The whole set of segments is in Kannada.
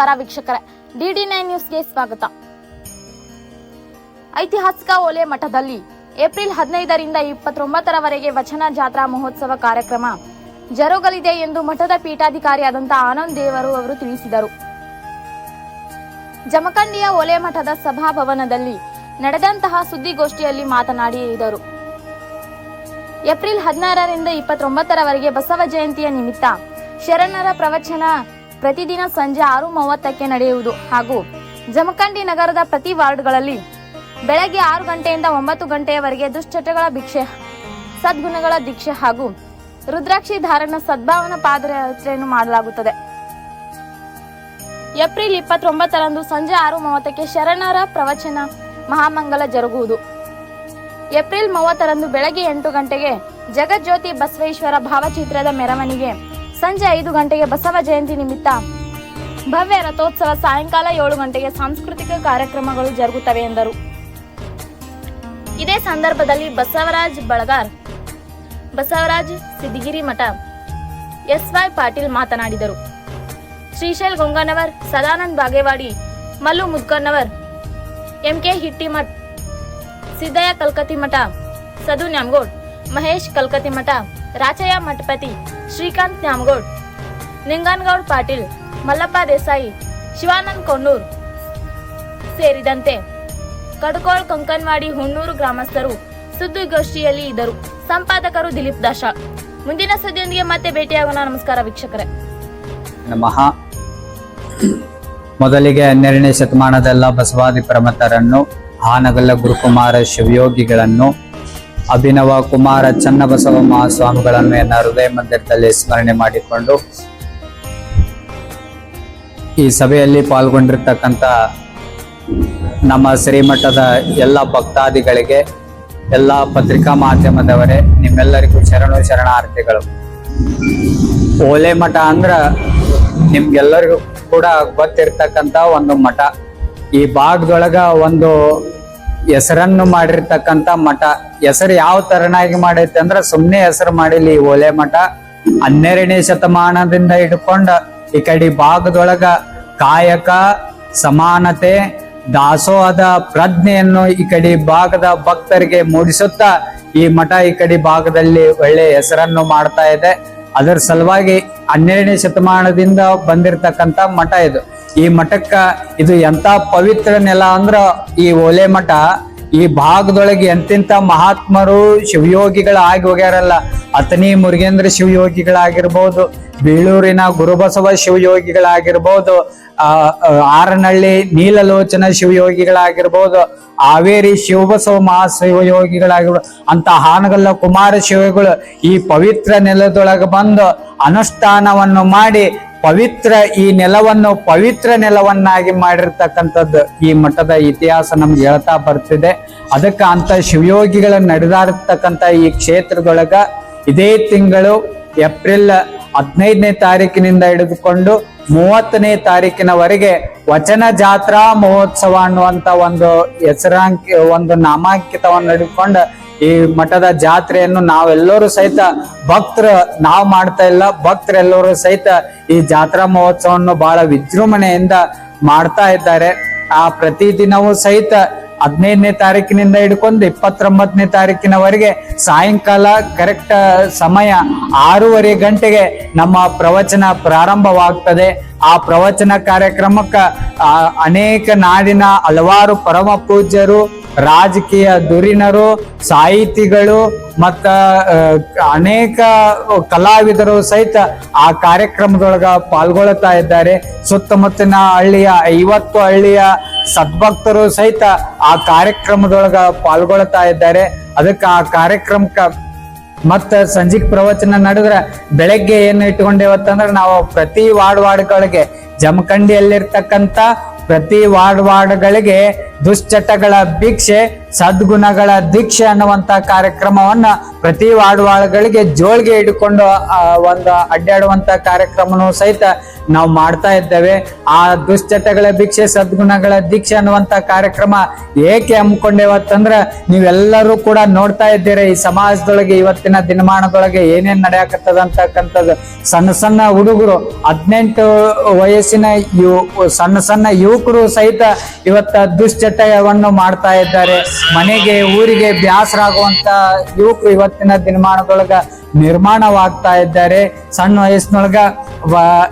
ನಮಸ್ಕಾರ ವೀಕ್ಷಕರೇ. ಡಿಡಿ ನೈನ್ ನ್ಯೂಸ್ಗೆ ಸ್ವಾಗತ. ಐತಿಹಾಸಿಕ ಓಲೆ ಮಠದಲ್ಲಿ ಏಪ್ರಿಲ್ ಹದಿನೈದರಿಂದ ಇಪ್ಪತ್ತೊಂಬತ್ತರವರೆಗೆ ವಚನ ಜಾತ್ರಾ ಮಹೋತ್ಸವ ಕಾರ್ಯಕ್ರಮ ಜರುಗಲಿದೆ ಎಂದು ಮಠದ ಪೀಠಾಧಿಕಾರಿಯಾದಂಥ ಆನಂದ್ ದೇವರು ಅವರು ತಿಳಿಸಿದರು. ಜಮಖಂಡಿಯ ಓಲೆ ಮಠದ ಸಭಾಭವನದಲ್ಲಿ ನಡೆದಂತಹ ಸುದ್ದಿಗೋಷ್ಠಿಯಲ್ಲಿ ಮಾತನಾಡಿದರು ಏಪ್ರಿಲ್ ಹದಿನಾರರಿಂದ ಇಪ್ಪತ್ತೊಂಬತ್ತರವರೆಗೆ ಬಸವ ಜಯಂತಿಯ ನಿಮಿತ್ತ ಶರಣರ ಪ್ರವಚನ ಪ್ರತಿದಿನ ಸಂಜೆ ಆರು ಮೂವತ್ತಕ್ಕೆ ನಡೆಯುವುದು. ಹಾಗೂ ಜಮಖಂಡಿ ನಗರದ ಪ್ರತಿ ವಾರ್ಡ್ಗಳಲ್ಲಿ ಬೆಳಗ್ಗೆ ಆರು ಗಂಟೆಯಿಂದ ಒಂಬತ್ತು ಗಂಟೆಯವರೆಗೆ ದುಶ್ಚಟಗಳ ಭಿಕ್ಷೆ, ಸದ್ಗುಣಗಳ ದೀಕ್ಷೆ ಹಾಗೂ ರುದ್ರಾಕ್ಷಿ ಧಾರಣ ಸದ್ಭಾವನಾ ಪಾದಯಾತ್ರೆಯನ್ನು ಮಾಡಲಾಗುತ್ತದೆ. ಏಪ್ರಿಲ್ ಇಪ್ಪತ್ತೊಂಬತ್ತರಂದು ಸಂಜೆ ಆರು ಮೂವತ್ತಕ್ಕೆ ಶರಣರ ಪ್ರವಚನ ಮಹಾಮಂಗಲ ಜರುಗುವುದು. ಏಪ್ರಿಲ್ ಮೂವತ್ತರಂದು ಬೆಳಗ್ಗೆ ಎಂಟು ಗಂಟೆಗೆ ಜಗಜ್ಯೋತಿ ಬಸವೇಶ್ವರ ಭಾವಚಿತ್ರದ ಮೆರವಣಿಗೆ ಸಂಜೆ ಐದು ಗಂಟೆಗೆ ಬಸವ ಜಯಂತಿ ನಿಮಿತ್ತ ಭವ್ಯ ರಥೋತ್ಸವ ಸಾಯಂಕಾಲ ಏಳು ಗಂಟೆಗೆ ಸಾಂಸ್ಕೃತಿಕ ಕಾರ್ಯಕ್ರಮಗಳು ಜರುಗುತ್ತವೆ ಎಂದರು. ಇದೇ ಸಂದರ್ಭದಲ್ಲಿ ಬಸವರಾಜ್ ಬಳಗಾರ್, ಬಸವರಾಜ್ ಸಿದ್ದಿಗಿರಿ ಮಠ ಎಸ್ ವೈ ಪಾಟೀಲ್ ಮಾತನಾಡಿದರು. ಶ್ರೀಶೈಲ್ ಗೊಂಗನವರ್, ಸದಾನಂದ್ ಬಾಗೇವಾಡಿ, ಮಲ್ಲು ಮುದ್ಕನ್ನವರ್ ಎಂಕೆ ಹಿಟ್ಟಿಮಠ್, ಸಿದ್ದಯ್ಯ ಕಲ್ಕತಿ ಮಠ, ಸದು ನ್ಯಾಮಗೋಡ್, ಮಹೇಶ್ ಕಲ್ಕತಿ ಮಠ, ರಾಚಯ್ಯ ಮಠಪತಿ ಶ್ರೀಕಾಂತ್ ನ್ಯಾಮಗೌಡ್, ನಿಂಗನಗೌಡ್ ಪಾಟೀಲ್, ಮಲ್ಲಪ್ಪ ದೇಸಾಯಿ, ಶಿವಾನಂದ್ ಕೊಣ್ಣೂರ್ ಸೇರಿದಂತೆ ಕಡಕೋಳ್ ಕಂಕನ್ವಾಡಿ ಹುಣ್ಣೂರು ಗ್ರಾಮಸ್ಥರು ಸುದ್ದಿಗೋಷ್ಠಿಯಲ್ಲಿ ಇದ್ದರು. ಸಂಪಾದಕರು ದಿಲೀಪ್ ದಾಶಾ. ಮುಂದಿನ ಸುದ್ದಿಯೊಂದಿಗೆ ಮತ್ತೆ ಭೇಟಿಯಾಗೋಣ. ನಮಸ್ಕಾರ ವೀಕ್ಷಕರೇ. ನಮಃ. ಮೊದಲಿಗೆ ಹನ್ನೆರಡನೇ ಶತಮಾನದಲ್ಲ ಬಸವಾದಿ ಪ್ರಮತರನ್ನು ಹಾನಗಲ್ಲ ಗುರುಕುಮಾರ ಶಿವಯೋಗಿಗಳನ್ನು ಅಭಿನವ ಕುಮಾರ ಚನ್ನಬಸವ ಮಹಾಸ್ವಾಮಿಗಳನ್ನು ಎನ್ನ ಹೃದಯ ಮಂದಿರದಲ್ಲಿ ಸ್ಮರಣೆ ಮಾಡಿಕೊಂಡು ಈ ಸಭೆಯಲ್ಲಿ ಪಾಲ್ಗೊಂಡಿರ್ತಕ್ಕಂಥ ನಮ್ಮ ಶ್ರೀಮಠದ ಎಲ್ಲ ಭಕ್ತಾದಿಗಳಿಗೆ, ಎಲ್ಲ ಪತ್ರಿಕಾ ಮಾಧ್ಯಮದವರೇ, ನಿಮ್ಮೆಲ್ಲರಿಗೂ ಶರಣು ಶರಣಾರ್ಥಿಗಳು. ಓಲೆ ಮಠ ಅಂದ್ರ ನಿಮ್ಗೆಲ್ಲರಿಗೂ ಕೂಡ ಗೊತ್ತಿರ್ತಕ್ಕಂಥ ಒಂದು ಮಠ. ಈ ಭಾಗದೊಳಗ ಒಂದು ಹೆಸರನ್ನು ಮಾಡಿರ್ತಕ್ಕಂತ ಮಠ. ಹೆಸರು ಯಾವ ತರನಾಗಿ ಮಾಡೈತೆ ಅಂದ್ರೆ ಸುಮ್ನೆ ಹೆಸರು ಮಾಡಿಲಿ ಈ ಓಲೆ ಮಠ. ಹನ್ನೆರಡನೇ ಶತಮಾನದಿಂದ ಹಿಡ್ಕೊಂಡ ಈ ಕಡೆ ಭಾಗದೊಳಗ ಕಾಯಕ, ಸಮಾನತೆ, ದಾಸೋಹದ ಪ್ರಜ್ಞೆಯನ್ನು ಈ ಕಡೆ ಭಾಗದ ಭಕ್ತರಿಗೆ ಮೂಡಿಸುತ್ತಾ ಈ ಮಠ ಈ ಕಡೆ ಭಾಗದಲ್ಲಿ ಒಳ್ಳೆ ಹೆಸರನ್ನು ಮಾಡ್ತಾ ಇದೆ. ಅದರ ಸಲುವಾಗಿ ಹನ್ನೆರಡನೇ ಶತಮಾನದಿಂದ ಬಂದಿರತಕ್ಕಂತ ಮಠ ಇದು. ಈ ಮಠಕ್ಕ ಇದು ಎಂತ ಪವಿತ್ರ ನೆಲ ಅಂದ್ರ ಈ ಓಲೆ ಮಠ, ಈ ಭಾಗದೊಳಗೆ ಎಂತೆಂತ ಮಹಾತ್ಮರು ಶಿವಯೋಗಿಗಳು ಆಗಿ ಹೋಗ್ಯಾರಲ್ಲ, ಅತನಿ ಮುರುಗೇಂದ್ರ ಶಿವಯೋಗಿಗಳಾಗಿರ್ಬೋದು, ಬೀಳೂರಿನ ಗುರುಬಸವ ಶಿವಯೋಗಿಗಳಾಗಿರ್ಬೋದು, ಆ ಆರನಹಳ್ಳಿ ನೀಲಲೋಚನ ಶಿವಯೋಗಿಗಳಾಗಿರ್ಬೋದು, ಹಾವೇರಿ ಶಿವಬಸವ ಮಹಾಶಿವಯೋಗಿಗಳಾಗಿರ್ಬೋದು, ಅಂತ ಹಾನಗಲ್ಲ ಕುಮಾರ ಶಿವಗಳು ಈ ಪವಿತ್ರ ನೆಲದೊಳಗೆ ಬಂದು ಅನುಷ್ಠಾನವನ್ನು ಮಾಡಿ ಪವಿತ್ರ ಈ ನೆಲವನ್ನು ಪವಿತ್ರ ನೆಲವನ್ನಾಗಿ ಮಾಡಿರ್ತಕ್ಕಂಥದ್ದು ಈ ಮಠದ ಇತಿಹಾಸ ನಮ್ಗೆ ಹೇಳ್ತಾ ಬರ್ತಿದೆ. ಅದಕ್ಕೆ ಅಂತ ಶಿವಯೋಗಿಗಳ ನಡೆದಾಡ್ತಕ್ಕಂಥ ಈ ಕ್ಷೇತ್ರದೊಳಗ ಇದೇ ತಿಂಗಳು ಏಪ್ರಿಲ್ ಹದಿನೈದನೇ ತಾರೀಕಿನಿಂದ ಹಿಡಿದುಕೊಂಡು ಮೂವತ್ತನೇ ತಾರೀಕಿನವರೆಗೆ ವಚನ ಜಾತ್ರಾ ಮಹೋತ್ಸವ ಅನ್ನುವಂತ ಒಂದು ಹೆಸರಾಂಕ, ಒಂದು ನಾಮಾಂಕಿತವನ್ನು ಹಿಡಿದುಕೊಂಡು ಈ ಮಠದ ಜಾತ್ರೆಯನ್ನು ನಾವೆಲ್ಲರೂ ಸಹಿತ ಭಕ್ತರು, ನಾವು ಮಾಡ್ತಾ ಇಲ್ಲ ಭಕ್ತರೆಲ್ಲರೂ ಸಹಿತ ಈ ಜಾತ್ರಾ ಮಹೋತ್ಸವವನ್ನು ಬಹಳ ವಿಜೃಂಭಣೆಯಿಂದ ಮಾಡ್ತಾ ಇದ್ದಾರೆ. ಆ ಪ್ರತಿದಿನವೂ ಸಹಿತ ಹದಿನೈದನೇ ತಾರೀಕಿನಿಂದ ಹಿಡ್ಕೊಂಡು ಇಪ್ಪತ್ತೊಂಬತ್ತನೇ ತಾರೀಕಿನವರೆಗೆ ಸಾಯಂಕಾಲ ಕರೆಕ್ಟ್ ಸಮಯ ಆರೂವರೆ ಗಂಟೆಗೆ ನಮ್ಮ ಪ್ರವಚನ ಪ್ರಾರಂಭವಾಗ್ತದೆ. ಆ ಪ್ರವಚನ ಕಾರ್ಯಕ್ರಮಕ್ಕ ಅನೇಕ ನಾಡಿನ ಹಲವಾರು ಪರಮ ಪೂಜ್ಯರು ರಾಜಕೀಯ ದುರಿನರು, ಸಾಹಿತಿಗಳು ಮತ್ತ ಅನೇಕ ಕಲಾವಿದರು ಸಹಿತ ಆ ಕಾರ್ಯಕ್ರಮದೊಳಗ ಪಾಲ್ಗೊಳ್ತಾ ಇದ್ದಾರೆ. ಸುತ್ತಮುತ್ತಲಿನ ಹಳ್ಳಿಯ, ಐವತ್ತು ಹಳ್ಳಿಯ ಸದ್ಭಕ್ತರು ಸಹಿತ ಆ ಕಾರ್ಯಕ್ರಮದೊಳಗ ಪಾಲ್ಗೊಳ್ತಾ ಇದ್ದಾರೆ. ಅದಕ್ಕೆ ಆ ಕಾರ್ಯಕ್ರಮಕ್ಕ ಮತ್ತ ಸಂಜಿಕ್ ಪ್ರವಚನ ನಡೆದ್ರೆ ಬೆಳಗ್ಗೆ ಏನು ಇಟ್ಕೊಂಡೇವತ್ತಂದ್ರೆ ನಾವು ಪ್ರತಿ ವಾರ್ಡ್ ವಾರ್ಡ್ಗಳಿಗೆ ಜಮಖಂಡಿಯಲ್ಲಿರ್ತಕ್ಕಂಥ ಪ್ರತಿ ವಾರ್ಡ್ ವಾರ್ಡ್ಗಳಿಗೆ ದುಶ್ಚಟಗಳ ಭಿಕ್ಷೆ, ಸದ್ಗುಣಗಳ ದೀಕ್ಷೆ ಅನ್ನುವಂತ ಕಾರ್ಯಕ್ರಮವನ್ನ ಪ್ರತಿ ವಾರ್ಡ್ವಾಳ್ಗಳಿಗೆ ಜೋಳಿಗೆ ಹಿಡ್ಕೊಂಡು ಒಂದು ಅಡ್ಡಾಡುವಂತ ಕಾರ್ಯಕ್ರಮನೂ ಸಹಿತ ನಾವು ಮಾಡ್ತಾ ಇದ್ದೇವೆ. ಆ ದುಶ್ಚಟಗಳ ಭಿಕ್ಷೆ, ಸದ್ಗುಣಗಳ ದೀಕ್ಷೆ ಅನ್ನುವಂತ ಕಾರ್ಯಕ್ರಮ ಏಕೆ ಹಮ್ಮಿಕೊಂಡೇವತ್ತಂದ್ರ ನೀವೆಲ್ಲರೂ ಕೂಡ ನೋಡ್ತಾ ಇದ್ದೀರಿ, ಈ ಸಮಾಜದೊಳಗೆ ಇವತ್ತಿನ ದಿನಮಾನದೊಳಗೆ ಏನೇನ್ ನಡೆಯಕತ್ತದ ಅಂತಕ್ಕಂಥದ್ದು. ಸಣ್ಣ ಸಣ್ಣ ಹುಡುಗರು, ಹದಿನೆಂಟು ವಯಸ್ಸಿನ ಯು, ಸಣ್ಣ ಸಣ್ಣ ಯುವಕರು ಸಹಿತ ಇವತ್ತ ದುಶ್ಚಟವನ್ನು ಮಾಡ್ತಾ ಇದ್ದಾರೆ. ಮನೆಗೆ ಊರಿಗೆ ಬ್ಯಾಸರಾಗುವಂತ ಯುವಕರು ಇವತ್ತಿನ ದಿನಮಾನದೊಳಗ ನಿರ್ಮಾಣವಾಗ್ತಾ ಇದ್ದಾರೆ. ಸಣ್ಣ ವಯಸ್ಸಿನೊಳಗ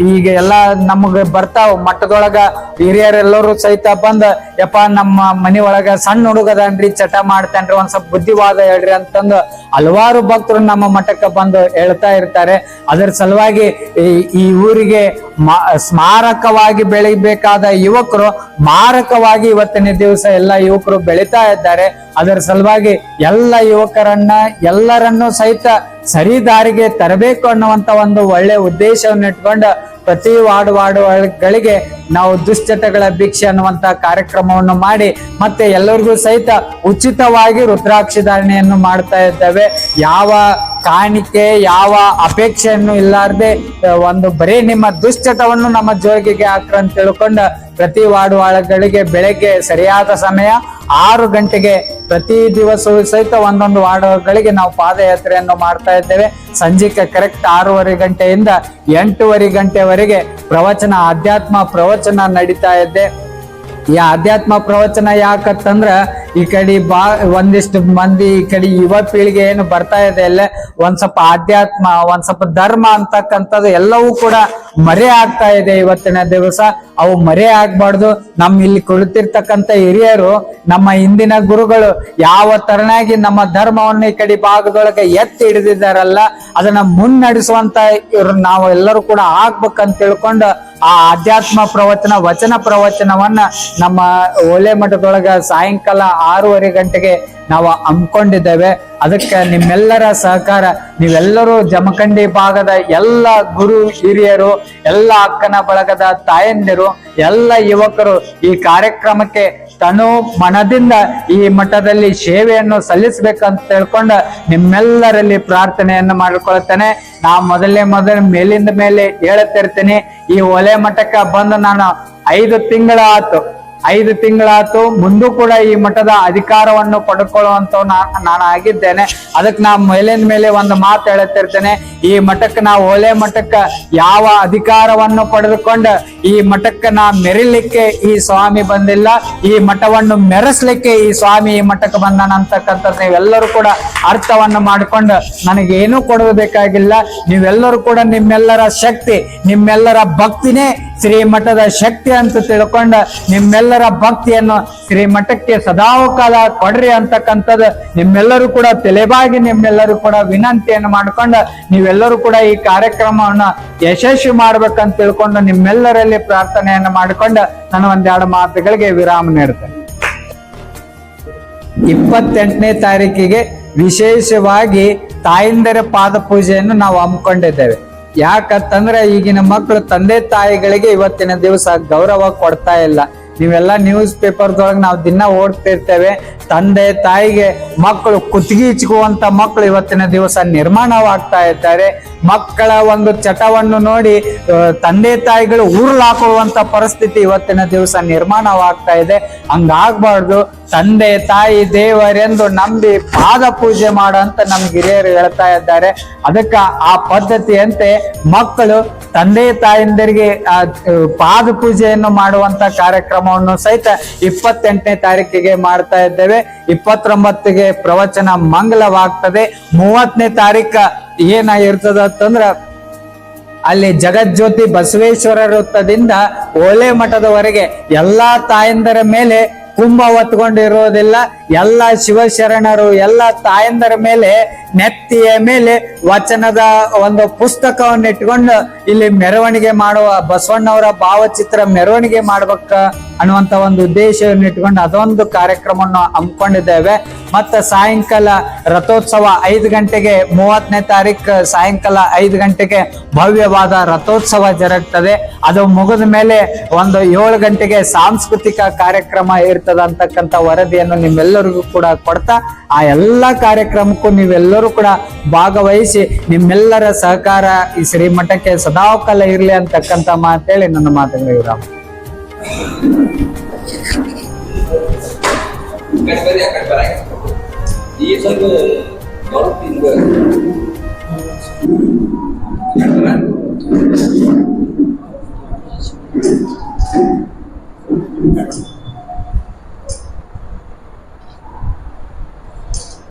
ಈಗ ಎಲ್ಲಾ ನಮಗ ಬರ್ತಾವ ಮಟ್ಟದೊಳಗ ಹಿರಿಯರೆಲ್ಲರೂ ಸಹಿತ ಬಂದ, ಯಪ್ಪ ನಮ್ಮ ಮನಿ ಒಳಗ ಸಣ್ಣ ಹುಡುಗದನ್ರಿ, ಚಟ ಮಾಡ್ತಾನ್ರಿ, ಒಂದ್ ಸ್ವಲ್ಪ ಬುದ್ಧಿವಾದ ಹೇಳ್ರಿ ಅಂತಂದು ಹಲವಾರು ಭಕ್ತರು ನಮ್ಮ ಮಠಕ್ಕೆ ಬಂದು ಹೇಳ್ತಾ ಇರ್ತಾರೆ. ಅದರ ಸಲುವಾಗಿ ಈ- ಊರಿಗೆ ಸ್ಮಾರಕವಾಗಿ ಬೆಳಿಬೇಕಾದ ಯುವಕರು ಮಾರಕವಾಗಿ ಇವತ್ತಿನ ದಿವಸ ಎಲ್ಲ ಯುವಕರು ಬೆಳಿತಾ ಇದ್ದಾರೆ. ಅದರ ಸಲುವಾಗಿ ಎಲ್ಲ ಯುವಕರನ್ನ ಎಲ್ಲರನ್ನೂ ಸಹಿತ ಸರಿ ದಾರಿಗೆ ತರಬೇಕು ಅನ್ನುವಂತ ಒಂದು ಒಳ್ಳೆ ಉದ್ದೇಶವನ್ನು ಇಟ್ಕೊಂಡು ಪ್ರತಿ ವಾರ್ಡ್ ವಾರ್ಡ್ಗಳಿಗೆ ನಾವು ದುಶ್ಚಟಗಳ ಭಿಕ್ಷೆ ಅನ್ನುವಂತ ಕಾರ್ಯಕ್ರಮವನ್ನು ಮಾಡಿ ಮತ್ತೆ ಎಲ್ಲರಿಗೂ ಸಹಿತ ಉಚಿತವಾಗಿ ರುದ್ರಾಕ್ಷಿ ಧಾರಣೆಯನ್ನು ಮಾಡ್ತಾ ಇದ್ದೇವೆ. ಯಾವ ಕಾಣಿಕೆ, ಯಾವ ಅಪೇಕ್ಷೆಯನ್ನು ಇಲ್ಲಾರ್ದೆ ಒಂದು ಬರೀ ನಿಮ್ಮ ದುಶ್ಚಟವನ್ನು ನಮ್ಮ ಜೋಗಿಗೆ ಹಾಕ್ರ ಅಂತ ತಿಳ್ಕೊಂಡು ಪ್ರತಿ ವಾರ್ಡ್ ವಾರ್ಡ್ಗಳಿಗೆ ಬೆಳಗ್ಗೆ ಸರಿಯಾದ ಸಮಯ ಆರು ಗಂಟೆಗೆ ಪ್ರತಿ ದಿವಸವೂ ಸಹಿತ ಒಂದೊಂದು ವಾರ್ಡ್ಗಳಿಗೆ ನಾವು ಪಾದಯಾತ್ರೆಯನ್ನು ಮಾಡ್ತಾ ಇದ್ದೇವೆ. ಸಂಜೆಗೆ ಕರೆಕ್ಟ್ ಆರೂವರೆ ಗಂಟೆಯಿಂದ ಎಂಟೂವರೆ ಗಂಟೆವರೆಗೆ ಪ್ರವಚನ ಅಧ್ಯಾತ್ಮ ಪ್ರವಚನ ನಡೀತಾ ಇದ್ದೆ ಈ ಅಧ್ಯಾತ್ಮ ಪ್ರವಚನ ಯಾಕತ್ತಂದ್ರ ಈ ಕಡೆ ಬಾ, ಒಂದಿಷ್ಟು ಮಂದಿ ಈ ಕಡೆ ಯುವ ಪೀಳಿಗೆ ಏನು ಬರ್ತಾ ಇದೆ ಅಲ್ಲೇ. ಒಂದ್ ಸ್ವಲ್ಪ ಆಧ್ಯಾತ್ಮ, ಒಂದ್ ಸ್ವಲ್ಪ ಧರ್ಮ ಅಂತಕ್ಕಂಥದ್ದು ಎಲ್ಲವೂ ಕೂಡ ಮರೆ ಆಗ್ತಾ ಇದೆ ಇವತ್ತಿನ ದಿವಸ. ಅವು ಮರೆ ಆಗ್ಬಾರ್ದು. ನಮ್ ಇಲ್ಲಿ ಕುಳಿತಿರ್ತಕ್ಕಂಥ ಹಿರಿಯರು, ನಮ್ಮ ಹಿಂದಿನ ಗುರುಗಳು ಯಾವ ತರನಾಗಿ ನಮ್ಮ ಧರ್ಮವನ್ನು ಈ ಕಡೆ ಭಾಗದೊಳಗೆ ಎತ್ತಿ ಹಿಡಿದಿದ್ದಾರಲ್ಲ, ಅದನ್ನ ಮುನ್ನಡೆಸುವಂತ ಇವ್ರು ನಾವು ಎಲ್ಲರೂ ಕೂಡ ಆಗ್ಬೇಕಂತ ತಿಳ್ಕೊಂಡು ಆ ಆಧ್ಯಾತ್ಮ ಪ್ರವಚನ, ವಚನ ಪ್ರವಚನವನ್ನ ನಮ್ಮ ಒಲೆ ಮಠದೊಳಗ ಸಾಯಂಕಾಲ ಆರೂವರೆ ಗಂಟೆಗೆ ನಾವು ಹಮ್ಮಿಕೊಂಡಿದ್ದೇವೆ. ಅದಕ್ಕೆ ನಿಮ್ಮೆಲ್ಲರ ಸಹಕಾರ. ನೀವೆಲ್ಲರೂ ಜಮಖಂಡಿ ಭಾಗದ ಎಲ್ಲ ಗುರು ಹಿರಿಯರು ಎಲ್ಲ ಅಕ್ಕನ ಬಳಗದ ತಾಯಂದಿರು, ಎಲ್ಲ ಯುವಕರು ಈ ಕಾರ್ಯಕ್ರಮಕ್ಕೆ ತನು ಮನದಿಂದ ಈ ಮಠದಲ್ಲಿ ಸೇವೆಯನ್ನು ಸಲ್ಲಿಸಬೇಕಂತ ತಿಳ್ಕೊಂಡು ನಿಮ್ಮೆಲ್ಲರಲ್ಲಿ ಪ್ರಾರ್ಥನೆಯನ್ನು ಮಾಡಿಕೊಳ್ತೇನೆ ನಾ ಮೊದಲೇ ಮೊದಲ ಮೇಲಿಂದ ಮೇಲೆ ಹೇಳುತ್ತಿರ್ತೀನಿ. ಈ ಒಲೆ ಮಠಕ್ಕೆ ಬಂದು ನಾನು ಐದು ತಿಂಗಳ ಐದು ತಿಂಗಳಾತು ಮುಂದೂ ಕೂಡ ಈ ಮಠದ ಅಧಿಕಾರವನ್ನು ಪಡ್ಕೊಳ್ಳುವಂತ ನಾನು ಆಗಿದ್ದೇನೆ. ಅದಕ್ಕೆ ನಾ ಮೇಲಿನ ಮೇಲೆ ಒಂದು ಮಾತು ಹೇಳುತ್ತಿರ್ತೇನೆ. ಈ ಮಠಕ್ಕೆ ನಾವು ಓಲೆ ಮಠಕ್ಕೆ ಯಾವ ಅಧಿಕಾರವನ್ನು ಪಡೆದುಕೊಂಡು ಈ ಮಠಕ್ಕೆ ನಾ ಮೆರಿಲಿಕ್ಕೆ ಈ ಸ್ವಾಮಿ ಬಂದಿಲ್ಲ, ಈ ಮಠವನ್ನು ಮೆರೆಸ್ಲಿಕ್ಕೆ ಈ ಸ್ವಾಮಿ ಈ ಮಠಕ್ಕೆ ಬಂದಾನ ಅಂತಕ್ಕಂಥದ್ದು ನೀವೆಲ್ಲರೂ ಕೂಡ ಅರ್ಥವನ್ನು ಮಾಡಿಕೊಂಡು ನನಗೇನು ಕೊಡಬೇಕಾಗಿಲ್ಲ ನೀವೆಲ್ಲರೂ ಕೂಡ ನಿಮ್ಮೆಲ್ಲರ ಶಕ್ತಿ, ನಿಮ್ಮೆಲ್ಲರ ಭಕ್ತಿನೇ ಶ್ರೀ ಮಠದ ಶಕ್ತಿ ಅಂತ ತಿಳ್ಕೊಂಡು ನಿಮ್ಮೆಲ್ಲರ ಭಕ್ತಿಯನ್ನು ಶ್ರೀಮಠಕ್ಕೆ ಸದಾವಕಾಲ ಕೊಡ್ರಿ ಅಂತಕ್ಕಂಥದ್ದು ನಿಮ್ಮೆಲ್ಲರೂ ಕೂಡ ತಲೆಬಾಗಿ ನಿಮ್ಮೆಲ್ಲರೂ ಕೂಡ ವಿನಂತಿಯನ್ನು ಮಾಡ್ಕೊಂಡು ನೀವೆಲ್ಲರೂ ಕೂಡ ಈ ಕಾರ್ಯಕ್ರಮವನ್ನ ಯಶಸ್ವಿ ಮಾಡ್ಬೇಕಂತ ತಿಳ್ಕೊಂಡು ನಿಮ್ಮೆಲ್ಲರಲ್ಲಿ ಪ್ರಾರ್ಥನೆಯನ್ನು ಮಾಡಿಕೊಂಡು ನಾನು ಒಂದೆರಡು ಮಾತುಗಳಿಗೆ ವಿರಾಮ ನೀಡ್ತೇನೆ. ಇಪ್ಪತ್ತೆಂಟನೇ ತಾರೀಕಿಗೆ ವಿಶೇಷವಾಗಿ ತಾಯಿಂದರ ಪಾದ ಪೂಜೆಯನ್ನು ನಾವು ಹಮ್ಮಿಕೊಂಡಿದ್ದೇವೆ. ಯಾಕಂತಂದ್ರೆ ಈಗಿನ ಮಕ್ಕಳು ತಂದೆ ತಾಯಿಗಳಿಗೆ ಇವತ್ತಿನ ದಿವಸ ಗೌರವ ಕೊಡ್ತಾ ಇಲ್ಲ. ನೀವೆಲ್ಲ ನ್ಯೂಸ್ ಪೇಪರ್ದೊಳಗೆ ನಾವು ದಿನ ಓಡ್ತಿರ್ತೇವೆ ತಂದೆ, ತಾಯಿಗೆ, ಮಕ್ಕಳು ಕುತ್ತಿಗೆ ಇಚ್ಕುವಂತ ಮಕ್ಕಳು ಇವತ್ತಿನ ದಿವಸ ನಿರ್ಮಾಣವಾಗ್ತಾ ಇದ್ದಾರೆ. ಮಕ್ಕಳ ಒಂದು ಚಟವನ್ನು ನೋಡಿ ತಂದೆ, ತಾಯಿಗಳು ಉರುಳಾಕೊಳ್ಳುವಂತ ಪರಿಸ್ಥಿತಿ ಇವತ್ತಿನ ದಿವಸ ನಿರ್ಮಾಣವಾಗ್ತಾ ಇದೆ. ಹಂಗಾಗ್ಬಾರ್ದು. ತಂದೆ, ತಾಯಿ, ದೇವರೆಂದು ನಂಬಿ ಪಾದ ಪೂಜೆ ಅಂತ ನಮ್ ಹಿರಿಯರು ಹೇಳ್ತಾ ಇದ್ದಾರೆ. ಅದಕ್ಕ ಆ ಪದ್ಧತಿಯಂತೆ ಮಕ್ಕಳು ತಂದೆ, ತಾಯಿಂದರಿಗೆ ಪಾದ ಪೂಜೆಯನ್ನು ಮಾಡುವಂತ ಕಾರ್ಯಕ್ರಮವನ್ನು ಸಹಿತ ಇಪ್ಪತ್ತೆಂಟನೇ ತಾರೀಕಿಗೆ ಮಾಡ್ತಾ ಇದ್ದೇವೆ. ಇಪ್ಪತ್ತೊಂಬತ್ತಿಗೆ ಪ್ರವಚನ ಮಂಗಲವಾಗ್ತದೆ. ಮೂವತ್ತನೇ ತಾರೀಕ ಏನಾಗಿರ್ತದ ಅಂತಂದ್ರ ಅಲ್ಲಿ ಜಗಜ್ಯೋತಿ ಬಸವೇಶ್ವರ ವೃತ್ತದಿಂದ ಓಲೆ ಮಠದವರೆಗೆ ಎಲ್ಲಾ ತಾಯಂದರ ಮೇಲೆ ಕುಂಭ ಹೊತ್ಕೊಂಡಿರೋದಿಲ್ಲ. ಎಲ್ಲ ಶಿವಶರಣರು, ಎಲ್ಲ ತಾಯಂದರ ಮೇಲೆ, ನೆತ್ತಿಯ ಮೇಲೆ ವಚನದ ಒಂದು ಪುಸ್ತಕವನ್ನು ಇಟ್ಕೊಂಡು ಇಲ್ಲಿ ಮೆರವಣಿಗೆ ಮಾಡುವ ಬಸವಣ್ಣವರ ಭಾವಚಿತ್ರ ಮೆರವಣಿಗೆ ಮಾಡ್ಬೇಕ? ಅನ್ನುವಂತ ಒಂದು ಉದ್ದೇಶವನ್ನು ಇಟ್ಕೊಂಡು ಅದೊಂದು ಕಾರ್ಯಕ್ರಮವನ್ನು ಹಮ್ಮಿಕೊಂಡಿದ್ದೇವೆ. ಮತ್ತೆ ಸಾಯಂಕಾಲ ರಥೋತ್ಸವ ಐದು ಗಂಟೆಗೆ ಮೂವತ್ತನೇ ತಾರೀಕು ಸಾಯಂಕಾಲ ಐದು ಗಂಟೆಗೆ ಭವ್ಯವಾದ ರಥೋತ್ಸವ ಜರುಗ್ತದೆ. ಅದು ಮುಗಿದ ಮೇಲೆ ಒಂದು ಏಳು ಗಂಟೆಗೆ ಸಾಂಸ್ಕೃತಿಕ ಕಾರ್ಯಕ್ರಮ ಇರ್ತದ ಅಂತಕ್ಕಂಥ ವರದಿಯನ್ನು ನಿಮ್ಮೆಲ್ಲರಿಗೂ ಕೂಡ ಕೊಡ್ತಾ, ಆ ಎಲ್ಲ ಕಾರ್ಯಕ್ರಮಕ್ಕೂ ನೀವೆಲ್ಲರೂ ಕೂಡ ಭಾಗವಹಿಸಿ ನಿಮ್ಮೆಲ್ಲರ ಸಹಕಾರ ಈ ಶ್ರೀಮಠಕ್ಕೆ ಸದಾಕಾಲ ಇರಲಿ ಅಂತಕ್ಕಂಥ ಮಾತೇಳಿ ನನ್ನ ಮಾತುಗಳು ವಿರಾಮ ಕಡೆ ಬರ್ರಿ ಆ ಕಡೆ ಬರಾಕ ಈ ಸ್ವಲ್ಪ ಸ್ವಲ್ಪ ಹಿಂಗ ಕಡೆ ಬರ.